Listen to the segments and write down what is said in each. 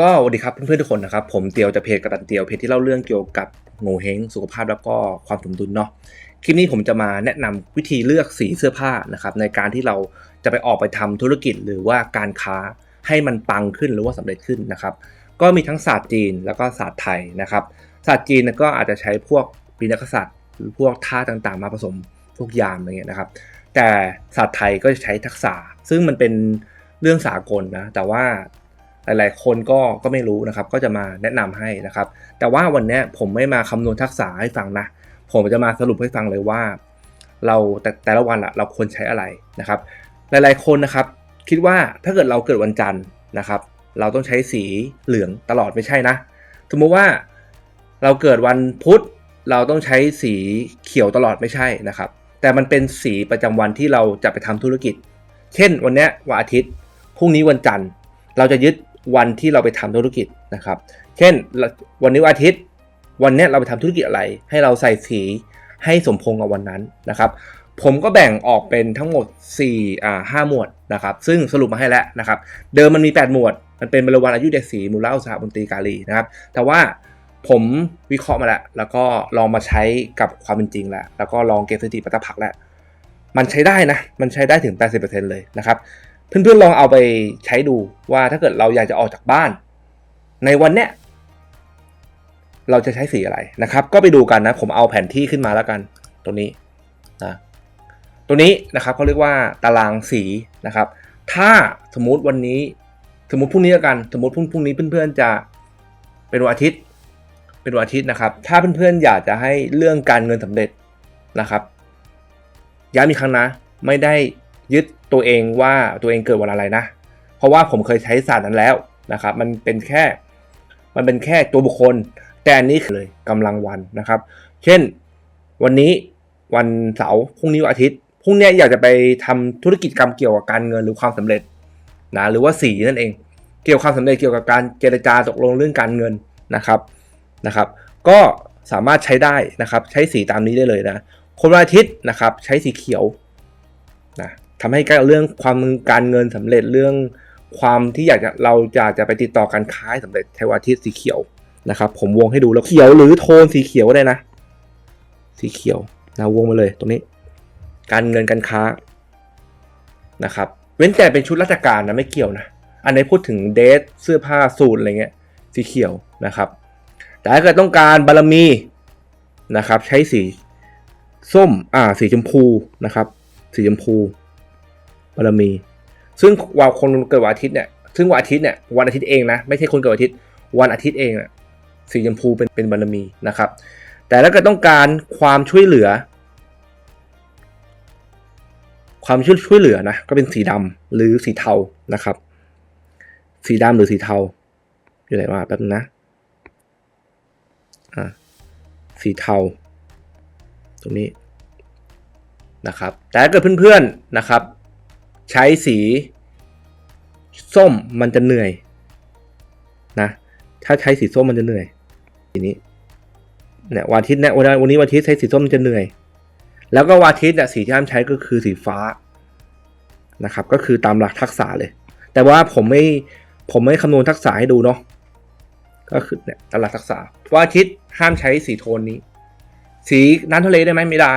ก็สวัสดีครับเพื่อนๆทุกคนนะครับ ผมเตียวจะเพจกระตันเตียวเพจที่เล่าเรื่องเกี่ยวกับโงเฮงสุขภาพแล้วก็ความสมดุลเนาะคลิปนี้ผมจะมาแนะนำวิธีเลือกสีเสื้อผ้านะครับในการที่เราจะไปออกไปทำธุรกิจหรือว่าการค้าให้มันปังขึ้นหรือว่าสำเร็จขึ้นนะครับ ก็มีทั้งศาสตร์จีนแล้วก็ศาสตร์ไทยนะครับศาสตร์จีนก็อาจจะใช้พวกปีนักษัตริย์หรือพวกท่าต่างๆ มาผสมพวกยามอะไรเงี้ยนะครับ แต่ศาสตร์ไทยก็จะใช้ทักษะ ซึ่งมันเป็นเรื่องสากลนะแต่ว่า หลายๆ คนก็ก็ไม่รู้นะครับ ก็จะมาแนะนำให้นะครับ แต่ว่าวันนี้ผมไม่มาคำนวณทักษะให้ฟังนะ ผมจะมาสรุปให้ฟังเลยว่า เราแต่แต่ละวันละเราควรใช้อะไรนะครับ หลายๆ คนนะครับ คิดว่าถ้าเกิดเราเกิดวันจันทร์นะครับ เราต้องใช้สีเหลืองตลอดไม่ใช่นะ สมมุติว่าเราเกิดวันพุธเราต้องใช้สีเขียวตลอดไม่ใช่นะครับ แต่มันเป็นสีประจำวันที่เราจะไปทำธุรกิจ เช่น วันนี้วันอาทิตย์พรุ่งนี้วันจันทร์ เราจะยึด วันที่เราไปทำธุรกิจนะครับ เช่นวันนี้วันอาทิตย์ วันนี้เราไปทำธุรกิจอะไร ให้เราใส่สีให้สมพงกับวันนั้นนะครับ ผมก็แบ่งออกเป็นทั้งหมด4อ่า5หมวดนะครับ ซึ่งสรุปมาให้แล้วนะครับ เดิมมันมี 8 หมวด มันเป็นบริวารอายุเด็กสีมูลาอุตสาหบนตรีกาลีนะครับ แต่ว่าผมวิเคราะห์มาแล้ว แล้วก็ลองมาใช้กับความเป็นจริงแล้ว แล้วก็ลองเก็บสถิติปัตตผักแล้ว มันใช้ได้นะ มันใช้ได้ถึง 80%เลยนะครับ เพื่อนๆลองเอาไปใช้ดูว่าถ้าเกิดเราอยากจะออกจากบ้าน ในวันเนี้ยเราจะใช้สีอะไรนะครับ ก็ไปดูกันนะ ผมเอาแผนที่ขึ้นมาแล้วกัน ตัวนี้นะตัวนี้นะครับเขาเรียกว่าตารางสีนะครับ ถ้าสมมุติวันนี้สมมติพรุ่งนี้แล้วกัน สมมติพรุ่งพรุ่งนี้เพื่อนๆจะเป็นวันอาทิตย์ เป็นวันอาทิตย์นะครับ ถ้าเพื่อนๆอยากจะให้เรื่องการเงินสำเร็จนะครับ ย้ำอีกครั้งนะ ไม่ได้ ยึดตัวเองว่าตัวเองเกิดวันอะไรนะ เพราะว่าผมเคยใช้ศาสตร์นั้นแล้วนะครับ มันเป็นแค่ มันเป็นแค่ตัวบุคคล แต่อันนี้เลยกำลังวันนะครับ เช่น วันนี้วันเสาร์ พรุ่งนี้วันอาทิตย์ พรุ่งนี้อยากจะไปทำธุรกิจกรรมเกี่ยวกับการเงินหรือความสำเร็จนะ หรือว่าสีนั่นเอง เกี่ยวกับความสำเร็จเกี่ยวกับการเจรจาตกลงเรื่องการเงินนะครับ นะครับ ก็สามารถใช้ได้นะครับ ใช้สีตามนี้ได้เลยนะ คนวันอาทิตย์นะครับ ใช้สีเขียวนะ ทำให้เรื่องความการเงินสำเร็จเรื่องความที่อยากจะเราอยากจะไปติดต่อการค้าสำเร็จใช้วันอาทิตย์สีเขียวนะครับผมวงให้ดูแล้วเขียวหรือโทนสีเขียวก็ได้นะ สีเขียวนะวงมาเลยตรงนี้ การเงินการค้านะครับเว้นแต่เป็นชุดราชการนะไม่เกี่ยวนะ อันนี้พูดถึงเดทเสื้อผ้าสูทอะไรเงี้ยสีเขียวนะครับ แต่ถ้าเกิดต้องการบารมีนะครับ ใช้สีส้มอ่าสีชมพูนะครับ สีชมพู บารมี ซึ่งว่าคนเกิดวันอาทิตย์เนี่ยซึ่งวันอาทิตย์เนี่ยวันอาทิตย์เองนะไม่ใช่คนเกิดวันอาทิตย์ วันอาทิตย์เองน่ะสีชมพูเป็นเป็นบารมีนะครับ แต่ถ้าเกิดต้องการความช่วยเหลือ ความช่วยช่วยเหลือนะก็เป็นสีดำหรือสีเทานะครับ สีดำหรือสีเทาอยู่ไหนวะแป๊บนึงนะอ่าสีเทาตรงนี้นะครับ แต่ถ้าเกิดเพื่อนๆนะครับ ใช้สีส้มมันจะเหนื่อยนะถ้าใช้สีส้มมันจะเหนื่อยทีนี้เนี่ยวันอาทิตย์เนี่ยวันนนี้วันอาทิตย์ใช้สีส้มมันจะเหนื่อย แล้วก็วันอาทิตย์เนี่ยสีที่ห้ามใช้ก็คือสีฟ้านะครับ ก็คือตามหลักทักษะเลย แต่ว่าผมไม่ผมไม่คำนวณทักษะให้ดูเนาะก็คือเนี่ยตามหลักทักษะวันอาทิตย์ห้ามใช้สีโทนนี้ สีน้ำทะเลได้ไหมไม่ได้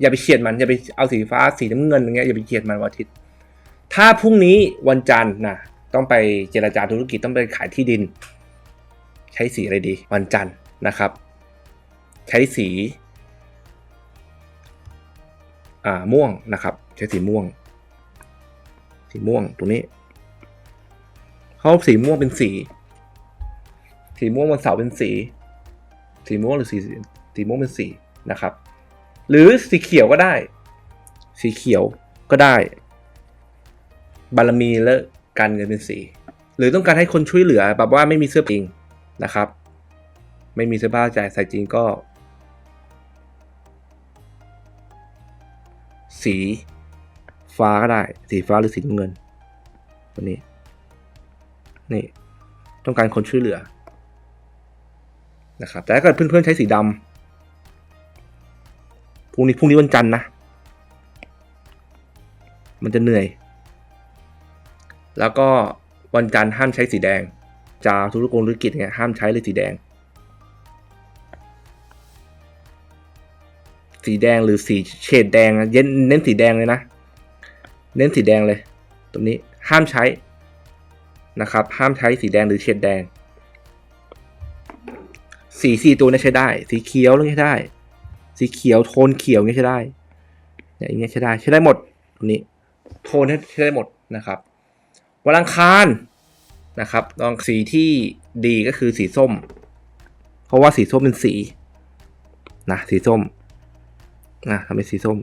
อย่าไปเฉียดมันอย่าไปเอาสีฟ้าสีน้ำเงินอย่างเงี้ยอย่าไปเฉียดมันวันอาทิตย์ ถ้าพรุ่งนี้วันจันทร์นะต้องไปเจราจาธุรกิจต้องไปขายที่ดิน ใช้สีอะไรดี วันจันทร์นะครับ ใช้สีอ่าม่วงนะครับ ใช้สีม่วง สีม่วงตรงนี้เขาสีม่วงเป็นสี สีม่วงวันเสาร์เป็นสี สีม่วงหรือสีสีม่วงเป็นสีนะครับ หรือสีเขียวก็ได้ สีเขียวก็ได้ บารมีและการเงินเป็นสีหรือต้องการให้คนช่วยเหลือแบบว่าไม่มีเสื้อจริงนะครับ ไม่มีเสื้อผ้าจ่ายใส่จริงก็ สีฟ้าก็ได้ สีฟ้าหรือสีน้ำเงินตัวนี้นี่ต้องการคนช่วยเหลือนะครับแต่ถ้าเกิดเพื่อนๆใช้สีดำ พรุ่งนี้พรุ่งนี้วันจันทร์นะ มันจะเหนื่อย แล้วก็วันจันทร์ห้ามใช้สีแดง จาธุรกงธุรกิจเนี่ยห้ามใช้เลยสีแดง สีแดงหรือสีเฉดแดงเน้นเน้นสีแดงเลยนะ เน้นสีแดงเลย ตรงนี้ห้ามใช้นะครับ ห้ามใช้สีแดงหรือเฉดแดง สีสี่ตัวเนี้ใช้ได้ สีเขียวแล้วใช้ได้ สีเขียวโทนเขียวเงี้ยใช้ได้เนี่ยอย่างเงี้ยใช้ได้ใช้ได้หมดตรงนี้โทนใช้ได้หมดนะครับวันอังคารนะครับลองสีที่ดีก็คือสีส้ม เพราะว่าสีส้มเป็นสีนะสีส้มนะทำเป็นสีส้ม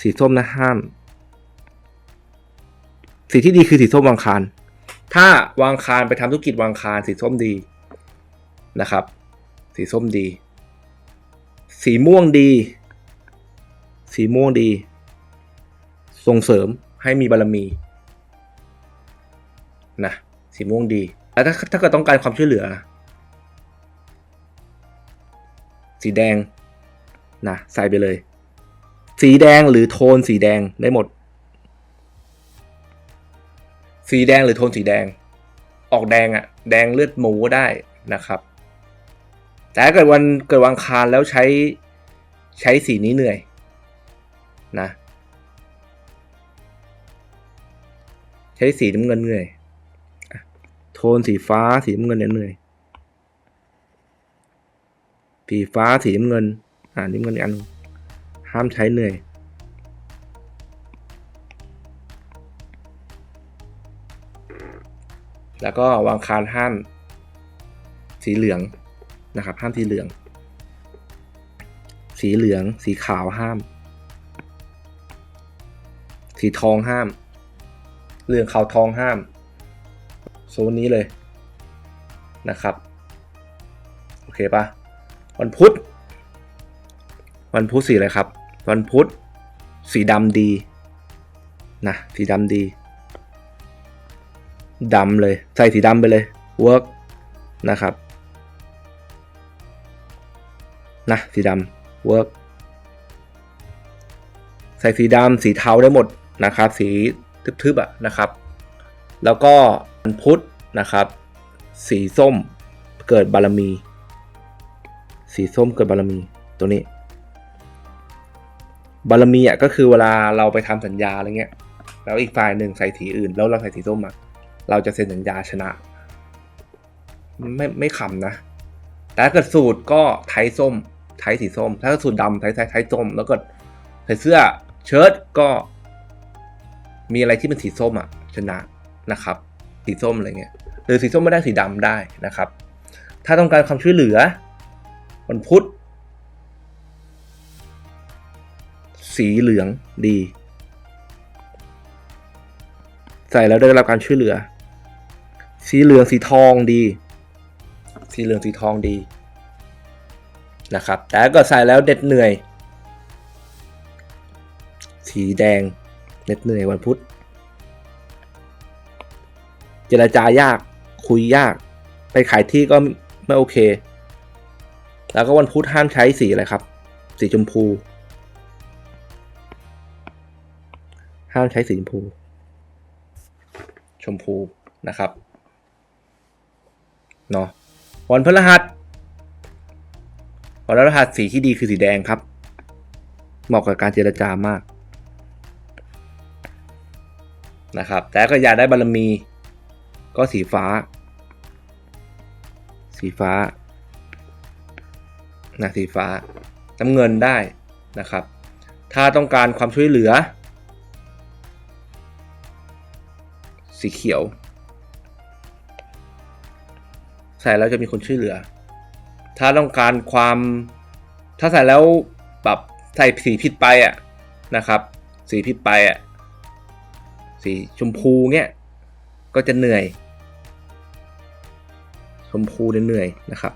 สีส้มนะห้าม สีที่ดีคือสีส้มวางคาร ถ้าวางคารไปทำธุรกิจวางคารสีส้มดีนะครับ สีส้มดี สีม่วงดี สีม่วงดี ส่งเสริมให้มีบารมีนะสีม่วงดี แล้วถ้าถ้าเกิดต้องการความช่วยเหลือ สีแดงนะใส่ไปเลย สีแดงหรือโทนสีแดงได้หมด สีแดงหรือโทนสีแดง ออกแดงอะ่ะแดงเลือดหมูก็ได้นะครับ แต่ถ้าเกิดวันเกิดวันอังคารแล้วใช้ใช้สีนี้เหนื่อยนะ ใช้สีน้ำเงินเหนื่อย โทนสีฟ้าสีน้ำเงินเหนื่อยสีฟ้าสีน้ำเงิน อ่าน้ำเงินอันห้ามใช้เหนื่อยแล้วก็วางคารห้ามสีเหลือง นะครับ ห้ามสีเหลือง สีเหลือง สีขาวห้าม สีทองห้าม เหลืองขาวทองห้าม โซนนี้เลยนะครับ โอเคปะวันพุธ วันพุธสีอะไรครับ วันพุธสีดำดีนะสีดำดีดำเลย ใส่สีดำไปเลยเวิร์กนะครับ นะสีดำเวิร์กใส่สีดำสีเทาได้หมดนะครับ สีทึบๆอะนะครับ แล้วก็วันพุธนะครับ สีส้มเกิดบารมี สีส้มเกิดบารมีตัวนี้ บารมีอะก็คือเวลาเราไปทำสัญญาอะไรเงี้ยแล้วอีกฝ่ายหนึ่งใส่สีอื่น แล้วเราใส่สีส้มอะเราจะเซ็นสัญญาชนะ ไม่ไม่ขำนะ แต่ถ้าเกิดสูตรก็ไทยส้ม ไทสีส้ม ถ้าสูตรดำไทไทไทส้ม แล้วก็ใส่เสื้อเชิ้ตก็ มีอะไรที่เป็นสีส้มอะชนะนะครับ สีส้มอะไรเงี้ยหรือสีส้มไม่ได้สีดำได้นะครับ ถ้าต้องการความช่วยเหลือวันพุธสีเหลืองดี ใส่แล้วได้รับการช่วยเหลือ สีเหลืองสีทองดี สีเหลืองสีทองดี นะครับ แต่ก็ใส่แล้วเด็ดเหนื่อย สีแดงเด็ดเหนื่อยวันพุธ เจรจายากคุยยาก ไปขายที่ก็ไม่โอเค แล้วก็วันพุธห้ามใช้สีอะไรครับ สีชมพู ห้ามใช้สีชมพู ชมพูนะครับ เนาะวันพฤหัส วันพฤหัสสีที่ดีคือสีแดงครับ เหมาะกับการเจรจามากนะครับ แต่ก็อยากได้บารมี ก็สีฟ้า สีฟ้านะสีฟ้า น้ำเงินได้นะครับ ถ้าต้องการความช่วยเหลือ สีเขียว ใส่แล้วจะมีคนช่วยเหลือ ถ้าต้องการความถ้าใส่แล้วแบบใส่สีผิดไปอะนะครับ สีผิดไปอะสีชมพูเงี้ยก็จะเหนื่อย ชมพูเนี่ยเหนื่อยนะครับ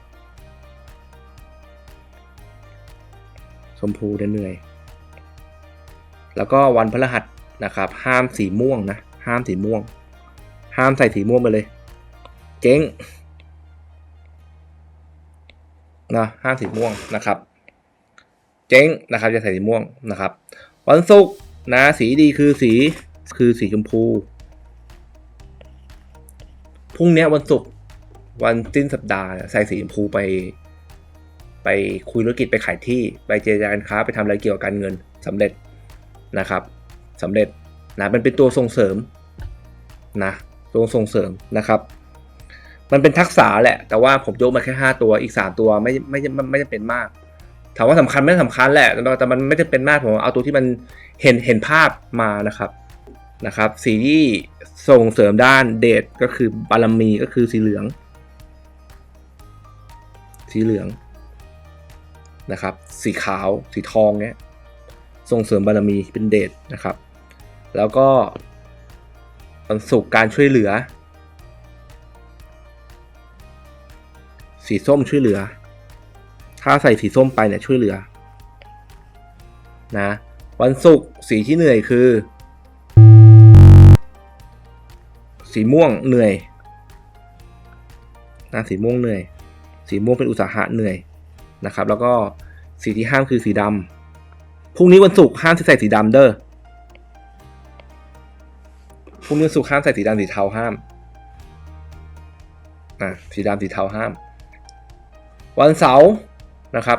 ชมพูเนี่ยเหนื่อย แล้วก็วันพฤหัสนะครับ ห้ามสีม่วงนะ ห้ามสีม่วง ห้ามใส่สีม่วงไปเลย เจ๊ง นะห้ามสีม่วงนะครับ เจ๊งนะครับจะใส่สีม่วงนะครับ วันศุกร์นะสีดีคือสีคือสีชมพูพรุ่งนี้วันศุกร์วันสิ้นสัปดาห์ใส่สีชมพูไป ไปคุยธุรกิจไปขายที่ไปเจรจาการค้าไปทำอะไรเกี่ยวกับการเงินสำเร็จนะครับสำเร็จนะมันเป็นตัวส่งเสริมนะตัวส่งเสริมนะครับ มันเป็นทักษะแหละ แต่ว่าผมยกมาแค่ 5 ตัวอีก 3 ตัวไม่ไม่ไม่ไม่จะเป็นมาก ถามว่าสำคัญไม่สำคัญแหละแต่มันไม่จะเป็นมากผมเอาตัวที่มันเห็นเห็นภาพมานะครับนะครับ สีที่ส่งเสริมด้านเดชก็คือบารมีก็คือสีเหลือง สีเหลืองนะครับ สีขาวสีทองเนี้ยส่งเสริมบารมีเป็นเดชนะครับ แล้วก็วันศุกการช่วยเหลือ สีส้มช่วยเหลือ ถ้าใส่สีส้มไปเนี่ยช่วยเหลือนะวันศุกร์สีที่เหนื่อยคือ สีม่วงเหนื่อยนะสีม่วงเหนื่อย สีม่วงเป็นอุตสาหะเหนื่อยนะครับ แล้วก็สีที่ห้ามคือสีดำพรุ่งนี้วันศุกร์ห้ามใส่สีดำเด้อพรุ่งนี้วันศุกร์ห้ามใส่สีดำสีเทาห้ามอะสีดำสีเทาห้าม วันเสาร์นะครับ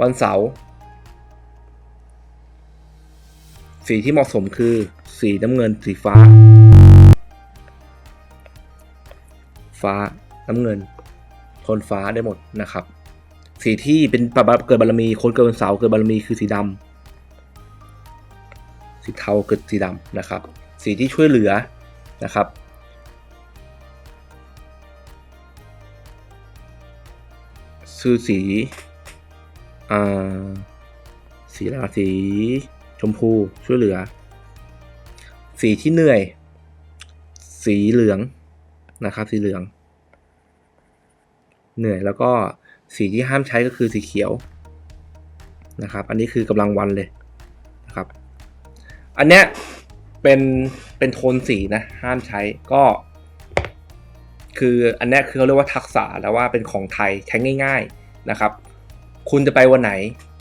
วันเสาร์สีที่เหมาะสมคือสีน้ำเงินสีฟ้า ฟ้าน้ำเงินทนฟ้าได้หมดนะครับ สีที่เป็นเกิดบารมีคนเกิดวันเสาร์เกิดบารมีคือสีดำสีเทาเกิดสีดำนะครับ สีที่ช่วยเหลือนะครับ คือสีอ่าสีอะไรสีชมพูช่วยเหลือ สีที่เหนื่อย สีเหลืองนะครับ สีเหลือง เหนื่อยแล้วก็สีที่ห้ามใช้ก็คือสีเขียวนะครับ อันนี้คือกำลังวันเลยนะครับ อันเนี้ยเป็นเป็นโทนสีนะห้ามใช้ก็ คืออันนี้คือเขาเรียกว่าทักษะแล้วว่าเป็นของไทยใช้ง่าย ๆนะครับ คุณจะไปวันไหน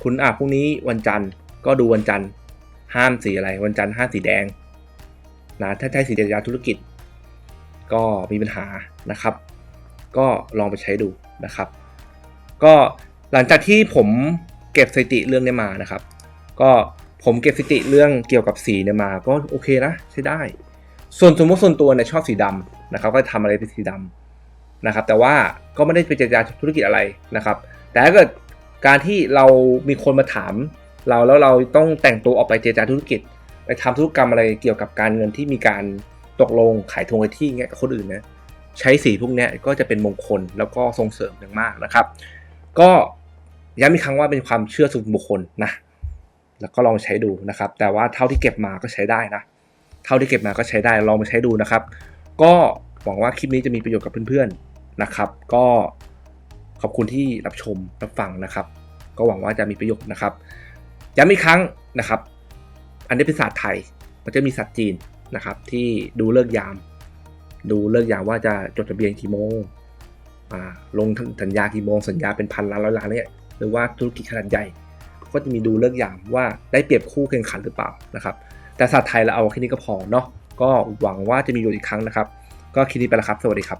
คุณอะพรุ่งนี้วันจันทร์ก็ดูวันจันทร์ห้ามสีอะไร วันจันทร์ห้ามสีแดงนะถ้าใช้สีเดียธุรกิจ ก็มีปัญหานะครับ ก็ลองไปใช้ดูนะครับ ก็หลังจากที่ผมเก็บสถิติเรื่องนี้มานะครับ ก็ผมเก็บสถิติเรื่องเกี่ยวกับสีเนี่ยมา ก็โอเคนะใช้ได้ ส่วนสมมติส่วนตัวเนี่ยชอบสีดำนะครับก็ทำอะไรเป็นสีดำนะครับ แต่ว่าก็ไม่ได้ไปเจรจาธุรกิจอะไรนะครับ แต่ถ้าเกิดการที่เรามีคนมาถาม เราแล้วเราต้องแต่งตัวออกไปเจรจาธุรกิจ ไปทำธุรกรรมอะไรเกี่ยวกับการเงินที่มีการตกลงขายทงไอที่เงี้ยกับคนอื่นนะใช้สีพวกนี้ก็จะเป็นมงคลแล้วก็ส่งเสริมอย่างมากนะครับ ก็ย้ำอีกครั้งว่าเป็นความเชื่อส่วนบุคคลนะแล้วก็ลองใช้ดูนะครับ แต่ว่าเท่าที่เก็บมาก็ใช้ได้นะ เท่าที่เก็บมาก็ใช้ได้ลองมาใช้ดูนะครับ ก็หวังว่าคลิปนี้จะมีประโยชน์กับเพื่อนๆนะครับ ก็ขอบคุณที่รับชมรับฟังนะครับ ก็หวังว่าจะมีประโยชน์นะครับย้ำอีกครั้งนะครับ อันนี้เป็นศาสตร์ไทยมันจะมีศาสตร์จีนนะครับ ที่ดูเลิกยาม ดูเลิกยามว่าจะจดทะเบียนกี่โมงลงสัญญากี่โมงสัญญาเป็นพันล้านร้อยล้านเนี่ยหรือว่าธุรกิจขนาดใหญ่ ก็จะมีดูเลิกยามว่าได้เปรียบคู่แข่งขันหรือเปล่านะครับ แต่ศาสตร์ไทยเราเอาแค่นี้ก็พอเนาะก็หวังว่าจะมีอยู่อีกครั้งนะครับ ก็คลิปนี้ไปแล้วครับ สวัสดีครับ